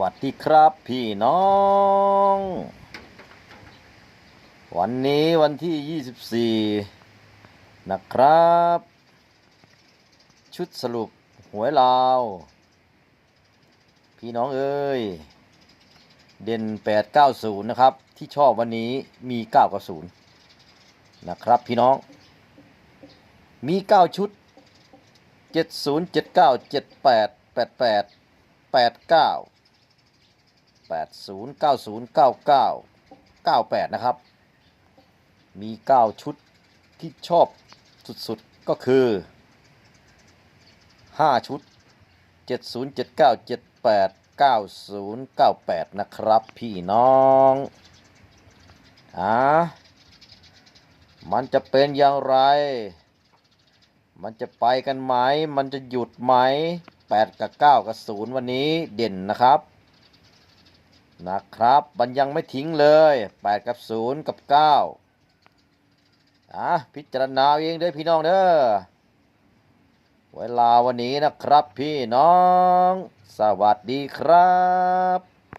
วัสดีครับพี่น้อง วันนี้วันที่ 24 นะครับ ชุดสรุปหวยลาว พี่น้องเอ้ย เด่น 890 นะครับ ที่ชอบวันนี้มี990นะครับพี่น้อง มี 9 ชุด 70 79 78 88 89 80 90 99 98 นะครับ มี 9 ชุดที่ชอบสุดๆ ก็คือ 5 ชุด 70 79 78 90 98 นะครับ พี่น้องอ่ามันจะเป็นอย่างไร มันจะไปกันไหม มันจะหยุดไหม 8 กับ 9 กับ 0 วันนี้เด่นนะครับ นะครับ มันยังไม่ทิ้งเลย 8 กับ 0 กับ 9อะพิจารณาเองเด้อพี่น้องเด้อเวลาวันนี้นะครับพี่น้อง สวัสดีครับ